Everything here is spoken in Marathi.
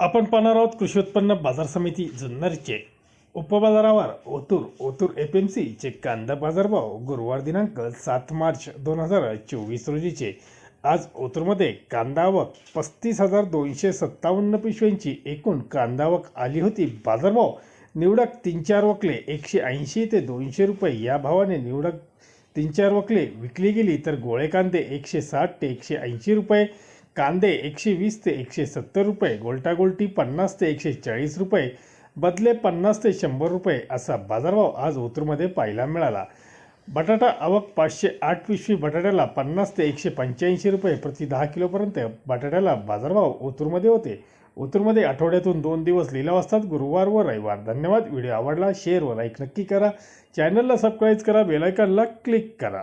आपण पाहणार आहोत कृषी उत्पन्न बाजार समिती जुन्नरचे. उपबाजारावर ओतूर ओतूर एफ एम सीचे कांदा बाजारभाव गुरुवार दिनांक सात मार्च दोन हजार चोवीस रोजीचे. आज ओतूरमध्ये कांदा आवक पस्तीस हजार दोनशे सत्तावन्न पिशव्यांची एकूण कांदा आवक आली होती. बाजारभाव निवडक तीन चार वकले एकशे ऐंशी ते दोनशे रुपये या भावाने निवडक तीन चार वकले विकली गेली तर गोळे कांदे एकशे साठ ते एकशे ऐंशी रुपये. कांदे एकशे वीस ते एकशे सत्तर रुपये गोलटागोलटी पन्नास ते एकशे चाळीस रुपये बदले पन्नास ते शंभर रुपये असा बाजारभाव आज ओतूरमध्ये पाहायला मिळाला. बटाटा आवक पाचशे आठ पिशवी बटाट्याला पन्नास ते एकशे पंच्याऐंशी रुपये प्रति दहा किलोपर्यंत बटाट्याला बाजारभाव ओतूरमध्ये होते. ओतूरमध्ये आठवड्यातून दोन दिवस लिलाव असतात. गुरुवार व रविवार. धन्यवाद. व्हिडिओ आवडला शेअर व लाईक नक्की करा. चॅनलला सबस्क्राईब करा बेलायकनला क्लिक करा.